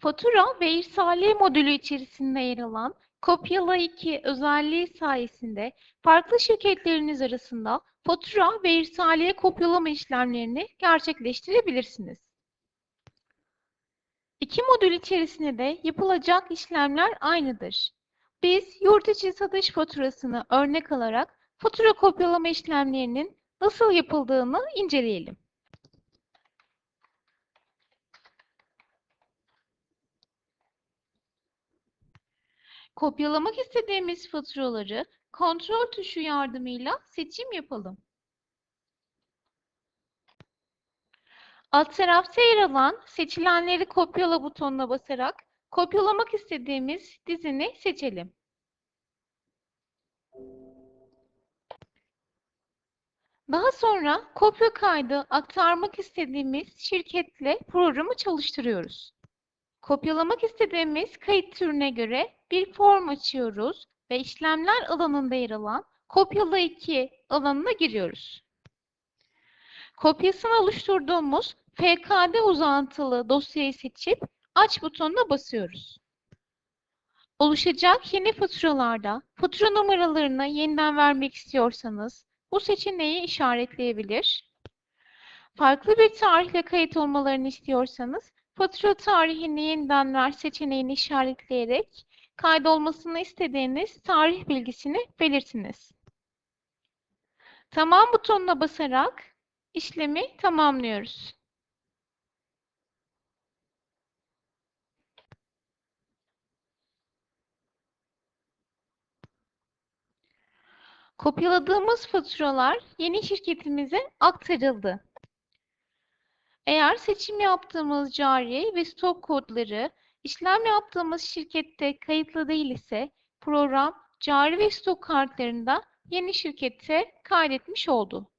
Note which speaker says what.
Speaker 1: Fatura ve irsaliye modülü içerisinde yer alan Kopyala 2 özelliği sayesinde farklı şirketleriniz arasında fatura ve irsaliye kopyalama işlemlerini gerçekleştirebilirsiniz. İki modül içerisinde de yapılacak işlemler aynıdır. Biz yurt içi satış faturasını örnek alarak fatura kopyalama işlemlerinin nasıl yapıldığını inceleyelim. Kopyalamak istediğimiz faturaları kontrol tuşu yardımıyla seçim yapalım. Alt tarafta yer alan seçilenleri kopyala butonuna basarak kopyalamak istediğimiz dizini seçelim. Daha sonra kopya kaydı aktarmak istediğimiz şirketle programı çalıştırıyoruz. Kopyalamak istediğimiz kayıt türüne göre bir form açıyoruz ve işlemler alanında yer alan kopyala 2 alanına giriyoruz. Kopyasını oluşturduğumuz FKD uzantılı dosyayı seçip aç butonuna basıyoruz. Oluşacak yeni faturalarda fatura numaralarını yeniden vermek istiyorsanız bu seçeneği işaretleyebilir. Farklı bir tarihle kayıt olmalarını istiyorsanız fatura tarihini yeniden ver seçeneğini işaretleyerek kaydolmasını istediğiniz tarih bilgisini belirtiniz. Tamam butonuna basarak işlemi tamamlıyoruz. Kopyaladığımız faturalar yeni şirketimize aktarıldı. Eğer seçim yaptığımız cari ve stok kodları işlem yaptığımız şirkette kayıtlı değil ise program cari ve stok kartlarında yeni şirkete kaydetmiş oldu.